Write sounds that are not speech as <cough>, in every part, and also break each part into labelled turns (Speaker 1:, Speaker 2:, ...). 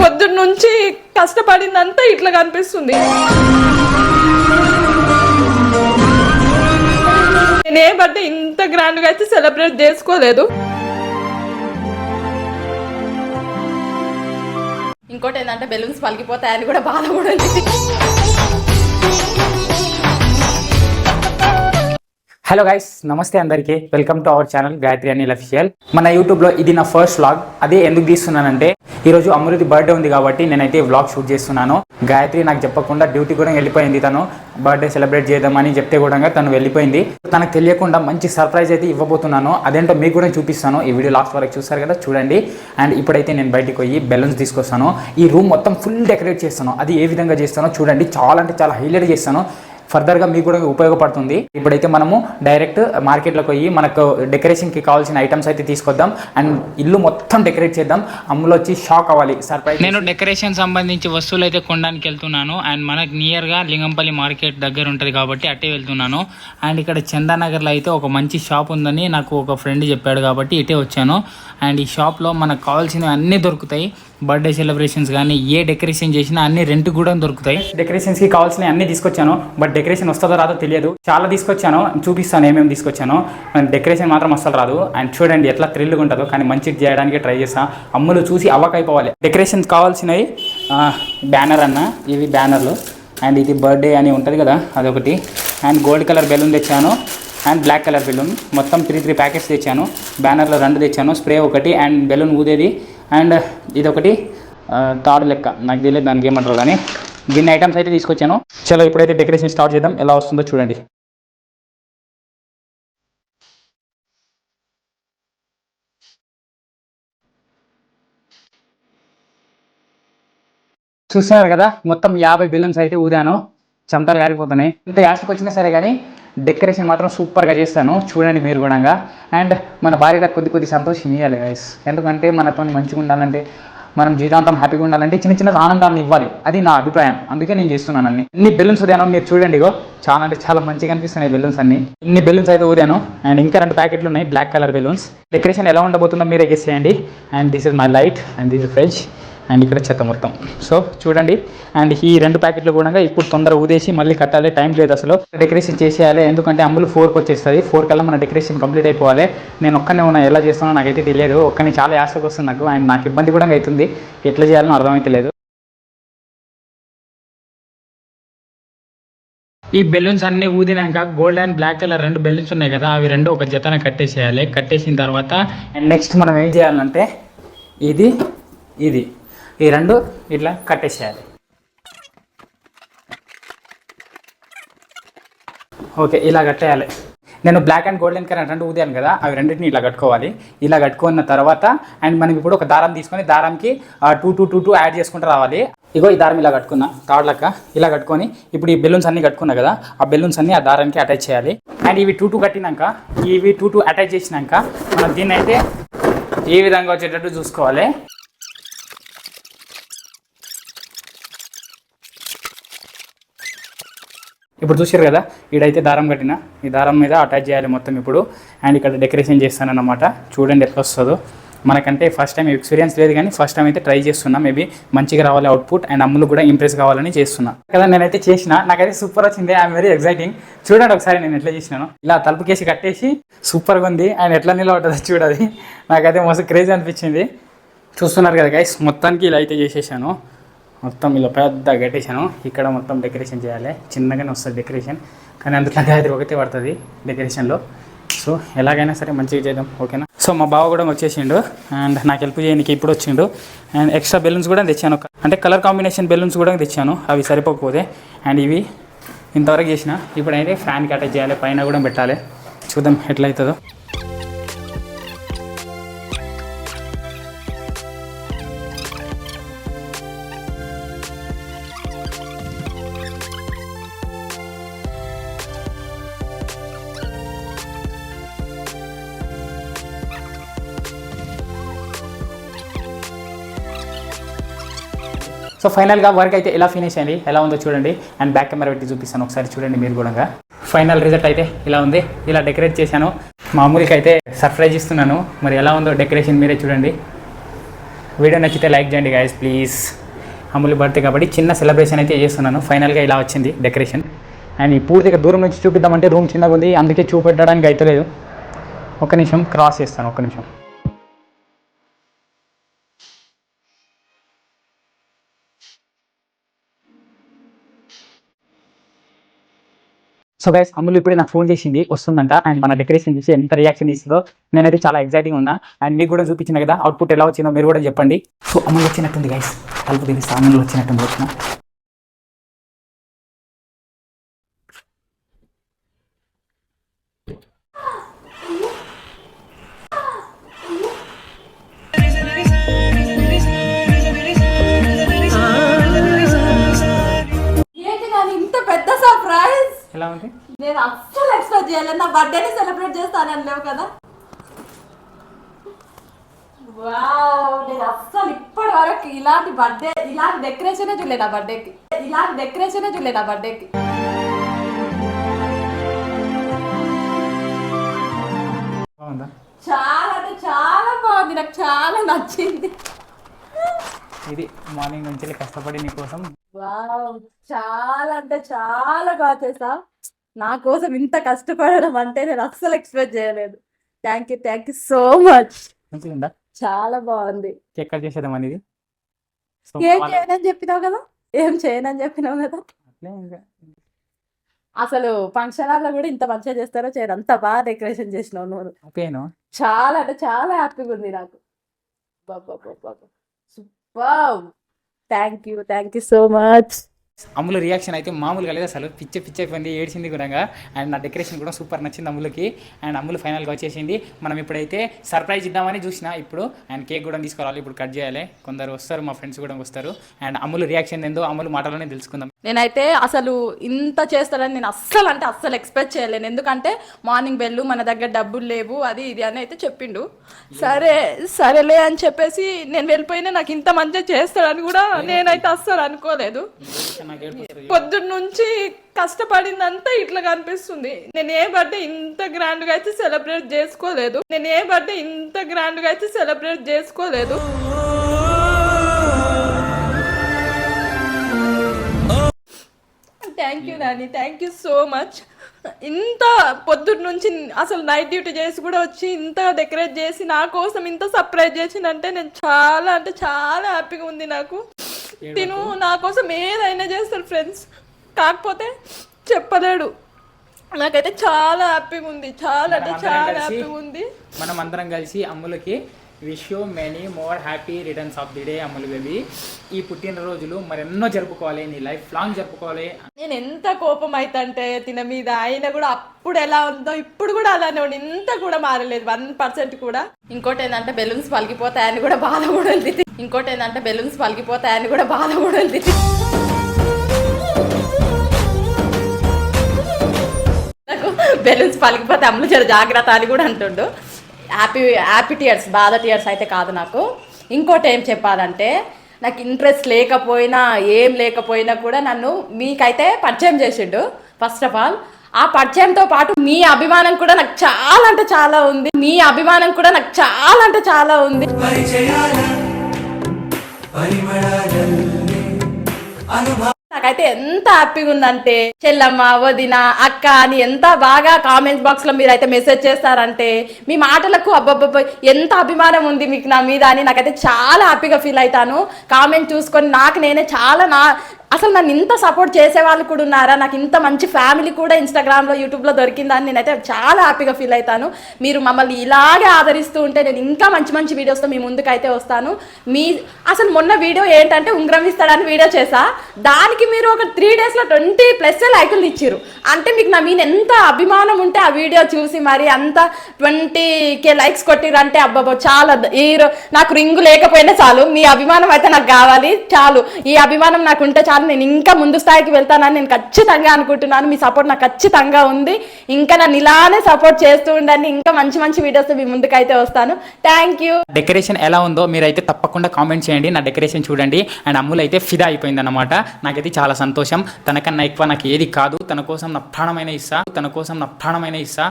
Speaker 1: పొద్దున్న నుంచి కష్టపడిందంతా ఇట్లా కనిపిస్తుంది. నేను ఏ ఇంత గ్రాండ్గా అయితే సెలబ్రేట్ చేసుకోలేదు. ఇంకోటి ఏంటంటే బెలూన్స్ పలికిపోతాయని కూడా బాధ కూడా
Speaker 2: హలో గైస్ నమస్తే అందరికీ. Welcome to our channel Gayatri Anil official మన యూట్యూబ్లో ఇది నా ఫస్ట్ వ్లాగ్ అదే ఎందుకు తీస్తున్నానంటే ఈరోజు అమృతి బర్త్డే ఉంది కాబట్టి నేనైతే వ్లాగ్ షూట్ చేస్తున్నాను. గాయత్రి నాకు చెప్పకుండా డ్యూటీ కూడా వెళ్ళిపోయింది తను. బర్త్డే సెలబ్రేట్ చేద్దామని చెప్తే కూడా తను వెళ్ళిపోయింది. తనకు తెలియకుండా మంచి సర్ప్రైజ్ అయితే ఇవ్వబోతున్నాను. అదేంటో మీకు కూడా చూపిస్తాను. ఈ వీడియో లాస్ట్ వరకు చూస్తారు కదా చూడండి. అండ్ ఇప్పుడైతే నేను బయటికి పోయి బెలూన్స్ తీసుకొస్తాను. ఈ రూమ్ మొత్తం ఫుల్ డెకరేట్ చేస్తాను. అది ఏ విధంగా చేస్తానో చూడండి. చాలా అంటే చాలా హైలైట్ చేస్తాను. ఫర్దర్గా మీకు కూడా ఉపయోగపడుతుంది. ఇప్పుడైతే మనము డైరెక్ట్ మార్కెట్లోకి పోయి మనకు డెకరేషన్కి కావాల్సిన ఐటమ్స్ అయితే తీసుకొద్దాం. అండ్ ఇల్లు మొత్తం డెకరేట్ చేద్దాం. అమ్ములు వచ్చి షాక్ అవ్వాలి. సర్ప్రైజ్
Speaker 3: నేను డెకరేషన్ సంబంధించి వస్తువులు అయితే కొనడానికి వెళ్తున్నాను. అండ్ మనకు నియర్గా లింగంపల్లి మార్కెట్ దగ్గర ఉంటుంది కాబట్టి అట్టే వెళ్తున్నాను. అండ్ ఇక్కడ చందానగర్లో అయితే ఒక మంచి షాప్ ఉందని నాకు ఒక ఫ్రెండ్ చెప్పాడు కాబట్టి ఇటే వచ్చాను. అండ్ ఈ షాప్లో మనకు కావాల్సినవి అన్నీ దొరుకుతాయి. బర్త్డే సెలబ్రేషన్స్ కానీ ఏ డెకరేషన్ చేసినా అన్ని రెంట్ కూడా దొరుకుతాయి.
Speaker 2: డెకరేషన్స్కి కావాల్సిన అన్ని తీసుకొచ్చాను బట్ డెకరేషన్ వస్తుందో రాదో తెలియదు. చాలా తీసుకొచ్చాను చూపిస్తాను ఏమేమి తీసుకొచ్చాను. డెకరేషన్ మాత్రం అస్సలు రాదు. అండ్ చూడండి ఎట్లా థ్రిల్గా ఉంటుందో కానీ మంచిది చేయడానికి ట్రై చేస్తా. అమ్ములు చూసి అవ్వకైపోవాలి. డెకరేషన్ కావాల్సినవి బ్యానర్ అన్న ఇవి బ్యానర్లు అండ్ ఇది బర్త్డే అని ఉంటుంది కదా అదొకటి. అండ్ గోల్డ్ కలర్ బెలూన్ తెచ్చాను. And black colour balloon. మొత్తం త్రీ త్రీ ప్యాకెట్స్ తెచ్చాను. బ్యానర్లో రెండు తెచ్చాను. స్ప్రే ఒకటి అండ్ బెలూన్ ఊదేది. అండ్ ఇదొకటి ఒకటి తాడు లెక్క. నాకు తెలియదు దానికి ఏమంటారు కానీ దీన్ని ఐటమ్స్ అయితే తీసుకొచ్చాను. చలో ఇప్పుడైతే డెకరేషన్ స్టార్ట్ చేద్దాం. ఎలా వస్తుందో చూడండి. చూస్తున్నారు కదా మొత్తం యాభై బెలూన్స్ అయితే ఊదాను. చెమటలు గారిపోతున్నాయి. ఇంత యాస్కి వచ్చినా సరే కానీ డెకరేషన్ మాత్రం సూపర్గా చేస్తాను. చూడండి మీరు కూడా అండ్ మన భార్యలకు కొద్ది కొద్ది సంతోషం ఇవ్వాలి గైస్ ఎందుకంటే మనతో మంచిగా ఉండాలంటే మనం జీవితాంతం హ్యాపీగా ఉండాలంటే చిన్న చిన్న ఆనందాలను ఇవ్వాలి. అది నా అభిప్రాయం. అందుకే నేను చేస్తున్నాను అన్ని. ఇన్ని బెలూన్స్ ఉదాను మీరు చూడండి ఇగో. చాలా అంటే చాలా మంచిగా అనిపిస్తున్నాయి బెలూన్స్ అన్ని. ఇన్ని బెలూన్స్ అయితే ఊదాను అండ్ ఇంకా రెండు ప్యాకెట్లు ఉన్నాయి బ్లాక్ కలర్ బెలూన్స్ డెకరేషన్ ఎలా ఉండబోతుందో మీరే గెస్ చేయండి. And this is my light and this is fresh and ఇక్కడ చెత్త మొత్తం. సో చూడండి. అండ్ ఈ రెండు ప్యాకెట్లు కూడా ఇప్పుడు తొందర ఊదేసి మళ్ళీ కట్టాలి. టైం లేదు అసలు. డెకరేషన్ చేసేయాలి. ఎందుకంటే అమ్ములు ఫోర్కి వచ్చేస్తుంది. ఫోర్ కల్లా మన డెకరేషన్ కంప్లీట్ అయిపోవాలి. నేను ఒక్కనే ఉన్నా. ఎలా చేస్తానో నాకైతే తెలియదు. ఒక్కని చాలా ఆశకు వస్తుంది నాకు. అండ్ నాకు ఇబ్బంది కూడా అవుతుంది. ఎట్లా చేయాలని అర్థమైతలేదు ఈ బెలూన్స్ అన్ని ఊదినాక గోల్డ్ అండ్ బ్లాక్ కలర్ రెండు బెలూన్స్ ఉన్నాయి కదా. అవి రెండు ఒక జతన కట్టేసేయాలి. కట్టేసిన తర్వాత అండ్ నెక్స్ట్ మనం ఏం చేయాలంటే ఇది ఇది. ఈ రెండు ఇట్లా కట్టేసేయాలి. ఓకే ఇలా కట్టేయాలి. నేను బ్లాక్ అండ్ గోల్డెన్ కరెంట్ రెండు ఊదాను కదా అవి రెండింటిని ఇలా కట్టుకోవాలి. ఇలా కట్టుకున్న తర్వాత అండ్ మనం ఇప్పుడు ఒక దారం తీసుకొని దారంకి two two two two add చేసుకుంటూ రావాలి. ఇగో ఈ దారం ఇలా కట్టుకున్నా తాడులక్క ఇలా కట్టుకొని ఇప్పుడు ఈ బెలూన్స్ అన్ని కట్టుకున్నా కదా ఆ బెలూన్స్ అన్ని ఆ దారానికి అటాచ్ చేయాలి. అండ్ ఇవి టూ టూ కట్టినాక ఇవి టూ టూ అటాచ్ చేసినాక మనం దీన్ని అయితే ఈ విధంగా వచ్చేటట్టు చూసుకోవాలి. ఇప్పుడు చూసారు కదా ఈడైతే దారం కట్టిన ఈ దారం మీద అటాచ్ చేయాలి మొత్తం ఇప్పుడు. అండ్ ఇక్కడ డెకరేషన్ చేస్తానన్నమాట. చూడండి ఎట్లా వస్తుందో. మనకంటే ఫస్ట్ టైం ఎక్స్పీరియన్స్ లేదు కానీ ఫస్ట్ టైం అయితే ట్రై చేస్తున్నా. మేబీ మంచిగా రావాలి అవుట్పుట్ అండ్ అమ్ములు కూడా ఇంప్రెస్ కావాలని చేస్తున్నా. కదా నేనైతే చేసిన నాకైతే సూపర్ వచ్చింది. ఐఎమ్ వెరీ ఎక్సైటింగ్ చూడండి ఒకసారి నేను ఎట్లా చేసినాను. ఇలా తలుపు కేసి కట్టేసి సూపర్గా ఉంది అండ్ ఎట్లా నిలబడ్డది చూడాలి నాకైతే మస్తు క్రేజ్ అనిపించింది. చూస్తున్నారు కదా గైస్ మొత్తానికి ఇలా అయితే చేసేసాను. మొత్తం ఇలా పెద్ద కట్టేశాను. ఇక్కడ మొత్తం డెకరేషన్ చేయాలి. చిన్నగానే వస్తుంది డెకరేషన్. కానీ అందులో గాయత్రి ఒకటే పడుతుంది డెకరేషన్లో. సో ఎలాగైనా సరే మంచిగా చేద్దాం. ఓకేనా? సో మా బావ కూడా వచ్చేసిండు. అండ్ నాకు హెల్ప్ చేయడానికి ఇప్పుడు వచ్చిండు. అండ్ ఎక్స్ట్రా బెలూన్స్ కూడా తెచ్చాను. అంటే కలర్ కాంబినేషన్ బెలూన్స్ కూడా తెచ్చాను. అవి సరిపోకపోతే. అండ్ ఇవి ఇంతవరకు చేసిన. ఇప్పుడైతే ఫ్యాన్కి అటాచ్ చేయాలి. పైన కూడా పెట్టాలి. చూద్దాం ఎట్లయితుందో. సో ఫైనల్గా వర్క్ అయితే ఎలా ఫినిష్ అయింది? ఎలా ఉందో చూడండి. అండ్ బ్యాక్ కెమెరా పెట్టి చూపిస్తాను. ఒకసారి చూడండి మీరు కూడా. ఫైనల్ రిజల్ట్ అయితే ఇలా ఉంది. ఇలా డెకరేట్ చేశాను. మామూలుగా అయితే సర్ప్రైజ్ ఇస్తున్నాను. మరి ఎలా ఉందో డెకరేషన్ మీరే చూడండి. వీడియో నచ్చితే లైక్ చేయండి గాయస్ ప్లీజ్ అమూల్ బర్త్డే కాబట్టి చిన్న సెలబ్రేషన్ అయితే చేస్తున్నాను. ఫైనల్గా ఇలా వచ్చింది డెకరేషన్ అండ్ ఈ పూర్తిగా దూరం నుంచి చూపిద్దామంటే రూమ్ చిన్నగా ఉంది. అందుకే చూపెట్టడానికి అయితే లేదు. ఒక నిమిషం క్రాస్ చేస్తాను. ఒక నిమిషం. సో గైస్ అమ్ములు ఇప్పుడే నాకు ఫోన్ చేసింది వస్తుందంట అండ్ మన డెకరేషన్ చూసి ఎంత రియాక్షన్ ఇస్తుందో నేనైతే చాలా ఎక్సైటింగ్ ఉన్నా. అండ్ మీకు కూడా చూపించిన కదా అవుట్పుట్ ఎలా వచ్చిందో మీరు కూడా చెప్పండి. సో అమ్ములు వచ్చినట్టుంది గైస్ తలుపు తీసి అమ్ములు వచ్చినట్టుంది వచ్చిన.
Speaker 1: చేయలేదు నా బర్త్డేని సెలబ్రేట్ చేస్తానని లేవు కదా? వావ్ నేను అస్సలు ఇప్పటి వరకు ఇలాంటి బర్త్డే ఇలాంటి డెకరేషనే చూడలేదు నా బర్త్డేకి ఇలాంటి డెకరేషనే చూడలేదు నా బర్త్డేకి చాలా అంటే చాలా బాగుంది నాకు చాలా నచ్చింది.
Speaker 2: ఇది మార్నింగ్ నుంచి కష్టపడి నీకోసం
Speaker 1: వావ్ చాలా అంటే చాలా బాగా చేసా నా కోసం ఇంత కష్టపడడం అంటే నేను అస్సలు ఎక్స్పెక్ట్ చేయలేదు. Thank you thank you so much చాలా బాగుంది.
Speaker 2: కేక్ కట్ చేసేద్దాం అనేది
Speaker 1: ఏం చేయనని చెప్పినావు కదా? ఏం చేయనని చెప్పినావు కదా? అసలు ఫంక్షన్ హాల్లో కూడా ఇంత మంచిగా చేస్తారో చేయరు. అంత బాగా డెకరేషన్ చేసినావు నువ్వు. చాలా అంటే చాలా హ్యాపీగా ఉంది నాకు. Super thank you thank you so much
Speaker 2: అమ్ముల రియాక్షన్ అయితే మామూలుగా లేదు అసలు. పిచ్చ పిచ్చ అయిపోయింది ఏడ్చింది కూడా అండ్ నా డెకరేషన్ కూడా సూపర్ నచ్చింది అమ్ములకి. అండ్ అమ్ములు ఫైనల్గా వచ్చేసింది. మనం ఇప్పుడైతే సర్ప్రైజ్ ఇద్దామని చూసిన ఇప్పుడు. అండ్ కేక్ కూడా తీసుకురావాలి ఇప్పుడు కట్ చేయాలి. కొందరు వస్తారు మా ఫ్రెండ్స్ కూడా వస్తారు. అండ్ అమ్ములు రియాక్షన్ ఏందో అమ్ములు మాటలోనే తెలుసుకుందాం.
Speaker 1: నేనైతే అసలు ఇంత చేస్తారని నేను అస్సలు అంటే అస్సలు ఎక్స్పెక్ట్ చేయలేను. ఎందుకంటే మార్నింగ్ బెల్లు మన దగ్గర డబ్బులు లేవు అది ఇది అని అయితే చెప్పిండు. సరే సరేలే అని చెప్పేసి నేను వెళ్ళిపోయినా నాకు ఇంత మంచిగా చేస్తాడని కూడా నేనైతే అస్సలు అనుకోలేదు. పొద్దున్న నుంచి కష్టపడిందంతా ఇట్లా కనిపిస్తుంది. నేను ఏ బర్త్డే ఇంత గ్రాండ్గా అయితే సెలబ్రేట్ చేసుకోలేదు. నేను ఏ బర్త్డే ఇంత గ్రాండ్గా అయితే సెలబ్రేట్ చేసుకోలేదు. Thank you Nani thank you so much ఇంత పొద్దున్న నుంచి అసలు నైట్ డ్యూటీ చేసి కూడా వచ్చి ఇంత డెకరేట్ చేసి నా కోసం ఇంత సర్ప్రైజ్ చేసిందంటే నేను చాలా అంటే చాలా హ్యాపీగా ఉంది నాకు. తిను నా కోసం ఏదైనా చేస్తాడు ఫ్రెండ్స్ కాకపోతే చెప్పలేడు. నాకైతే చాలా హ్యాపీగా ఉంది. చాలా అంటే చాలా హ్యాపీగా ఉంది.
Speaker 2: మనం అందరం కలిసి అమ్ములకి wish you many more happy returns of the day Ammulu baby. ఈ పుట్టినరోజులు మరెన్నో జరుపుకోవాలి నీ లైఫ్ లాంగ్ జరుపుకోవాలి.
Speaker 1: నేను ఎంత కోపం అవుతుంటే తిన మీద ఆయన కూడా అప్పుడు ఎలా ఉందో ఇప్పుడు కూడా అలానే ఉండి ఇంత కూడా మారలేదు వన్ పర్సెంట్ కూడా. ఇంకోటి ఏంటంటే బెలూన్స్ పలిగిపోతాయని కూడా బాధ కూడా ఉంది. ఇంకోటి ఏంటంటే బెలూన్స్ పలిగిపోతాయని కూడా బాధ కూడా ఉంది. నాకు బెలూన్స్ పలిగిపోతే అమ్ములు జర జాగ్రత్త అని కూడా అంటుండు. హ్యాపీ హ్యాపీ టీయర్స్ బాధ టీయర్స్ అయితే కాదు నాకు. ఇంకోటి ఏం చెప్పాలంటే నాకు ఇంట్రెస్ట్ లేకపోయినా ఏం లేకపోయినా కూడా నన్ను మీకైతే పరిచయం చేసిండు ఫస్ట్ ఆఫ్ ఆల్ ఆ పరిచయంతో పాటు మీ అభిమానం కూడా నాకు చాలా అంటే చాలా ఉంది. మీ అభిమానం కూడా నాకు చాలా అంటే చాలా ఉంది.
Speaker 4: అనుభవ
Speaker 1: నాకైతే ఎంత హ్యాపీగా ఉందంటే చెల్లమ్మ వదిన అక్క అని ఎంత బాగా కామెంట్స్ బాక్స్లో మీరైతే మెసేజ్ చేస్తారంటే మీ మాటలకు అబ్బబ్బబ్బ ఎంత అభిమానం ఉంది మీకు నా మీద అని నాకైతే చాలా హ్యాపీగా ఫీల్ అవుతాను. కామెంట్ చూసుకొని నాకు నేనే చాలా నా అసలు నన్ను ఇంత సపోర్ట్ చేసే వాళ్ళు కూడా ఉన్నారా? నాకు ఇంత మంచి ఫ్యామిలీ కూడా ఇన్స్టాగ్రామ్లో యూట్యూబ్లో దొరికిందని నేనైతే చాలా హ్యాపీగా ఫీల్ అవుతాను. మీరు మమ్మల్ని ఇలాగే ఆదరిస్తూ ఉంటే నేను ఇంకా మంచి మంచి వీడియోస్తో మీ ముందుకైతే వస్తాను. మీ అసలు మొన్న వీడియో ఏంటంటే ఉంగరం ఇస్తాడని వీడియో చేసా దానికి మీరు ఒక త్రీ డేస్లో ట్వంటీ ప్లస్ లైకులు ఇచ్చారు అంటే మీకు నా మీద ఎంత అభిమానం ఉంటే ఆ వీడియో చూసి మరి అంత ట్వంటీ కే లైక్స్ కొట్టిరంటే అబ్బాబో చాలా ఈ రో- నాకు రింగు లేకపోయినా చాలు. మీ అభిమానం అయితే నాకు కావాలి. చాలు. ఈ అభిమానం నాకు ఉంటే చాలు. నేను ఇంకా ముందు స్థాయికి వెళ్తానని నేను ఖచ్చితంగా అనుకుంటున్నాను. మీ సపోర్ట్ నాకు ఖచ్చితంగా ఉంది. ఇంకా నన్ను ఇలానే సపోర్ట్ చేస్తూ ఉండండి. ఇంకా మంచి మంచి వీడియోస్ మీ ముందుకైతే వస్తాను. థ్యాంక్ యూ
Speaker 2: డెకరేషన్ ఎలా ఉందో మీరైతే తప్పకుండా కామెంట్ చేయండి. నా డెకరేషన్ చూడండి. అండ్ అమ్ములు అయితే ఫిదా అయిపోయింది అనమాట నాకైతే చాలా సంతోషం. తనకన్నా ఎక్కువ నాకు ఏది కాదు. తన కోసం నా ప్రాణమైన ఇస్తా. తన కోసం నా ప్రాణమైన ఇస్తా.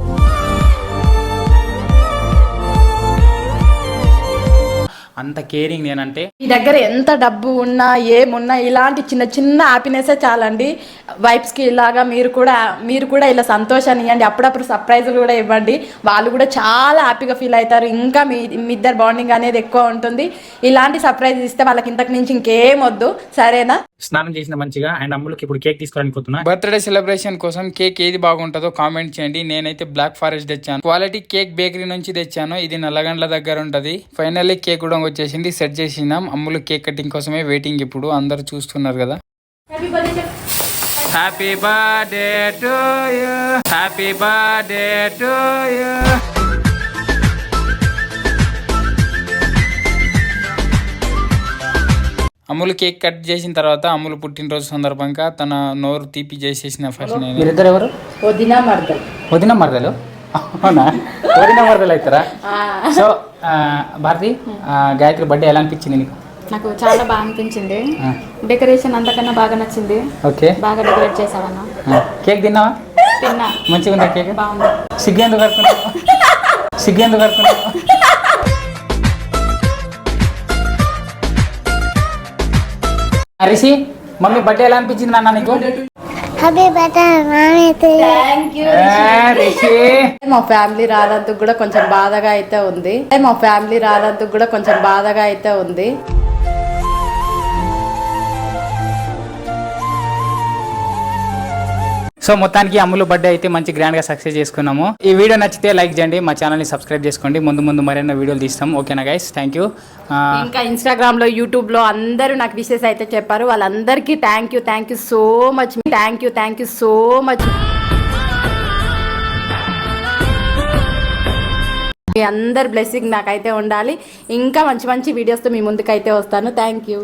Speaker 2: అంత కేరింగ్ నేనంటే
Speaker 1: మీ దగ్గర ఎంత డబ్బు ఉన్నా ఏమున్నా ఇలాంటి చిన్న చిన్న హ్యాపీనెస్ చాలండి. వైఫ్స్కి ఇలాగా మీరు కూడా మీరు కూడా ఇలా సంతోషాన్ని ఇవ్వండి. అప్పుడప్పుడు సర్ప్రైజులు కూడా ఇవ్వండి. వాళ్ళు కూడా చాలా హ్యాపీగా ఫీల్ అవుతారు. ఇంకా మీ మీ ఇద్దరు బాండింగ్ అనేది ఎక్కువ ఉంటుంది. ఇలాంటి సర్ప్రైజ్ ఇస్తే వాళ్ళకి ఇంతకు నుంచి ఇంకేం వద్దు. సరేనా?
Speaker 2: స్నానం చేసిన మంచిగా అండ్ అమ్ములకి ఇప్పుడు కేక్ తీసుకోవడానికి పోతున్నా బర్త్డే సెలబ్రేషన్ కోసం కేక్ ఏది బాగుంటుందో కామెంట్ చేయండి. నేనైతే బ్లాక్ ఫారెస్ట్ తెచ్చాను. క్వాలిటీ కేక్ బేకరీ నుంచి తెచ్చాను. ఇది నల్లగండ్ల దగ్గర ఉంటది. ఫైనల్లీ కేక్ కూడా వచ్చేసింది. సెట్ చేసినాం. అమ్ములు కేక్ కటింగ్ కోసమే వెయిటింగ్ ఇప్పుడు. అందరు చూస్తున్నారు కదా. Happy birthday to you happy birthday to you Ammulu cake cut చేసిన తర్వాత అమ్ములు పుట్టినరోజు సందర్భంగా తన నోరు తీపి చేసేసిన ఫస్ట్ ఎవరు
Speaker 1: వదినా మర్దం
Speaker 2: వదిన మరదలు? అవునా? వదిన మరదలు అవుతారా? సో భారతి ఆ, గాయత్రి బర్త్డే ఎలా అనిపించింది నీకు?
Speaker 5: నాకు చాలా బాగా అనిపించింది. డెకరేషన్ అంతకన్నా బాగా నచ్చింది.
Speaker 2: ఓకే.
Speaker 5: బాగా డెకరేట్ చేసావన్నా.
Speaker 2: కేక్ తిన్నావా?
Speaker 5: తిన్నా.
Speaker 2: మంచిగా ఉందా కేక్?
Speaker 5: బాగుంది.
Speaker 2: సిగ్గేందుకు కడుతున్నావు? <laughs> సిగ్గేందుకు కడుతున్నావు? హరిషి మమ్మీ బర్త్డే ఎలా అనిపించింది నాన్న నీకు?
Speaker 6: హ్యాపీ బర్త్డే మామీ
Speaker 2: ఆ, రిషి.
Speaker 1: మా ఫ్యామిలీ రానందుకు కూడా కొంచెం బాధగా అయితే ఉంది. మా ఫ్యామిలీ రానందుకు కూడా కొంచెం బాధగా అయితే ఉంది.
Speaker 2: సో మొత్తానికి అమ్ములు బర్త్డే అయితే మంచి గ్రాండ్గా సక్సెస్ చేసుకున్నాము. ఈ వీడియో నచ్చితే లైక్ చేయండి మా ఛానల్ని సబ్స్క్రైబ్ చేసుకోండి. ముందు ముందు మరెన్నో వీడియోలు తీస్తాం. ఓకేనా గైస్ థ్యాంక్ యూ
Speaker 1: ఇంకా ఇన్స్టాగ్రామ్లో యూట్యూబ్లో అందరూ నాకు విషెస్ అయితే చెప్పారు. వాళ్ళందరికీ thank you thank you so much thank you thank you so much మీ అందరి బ్లెస్సింగ్ నాకైతే ఉండాలి. ఇంకా మంచి మంచి వీడియోస్తో మీ ముందుకైతే వస్తాను. Thank you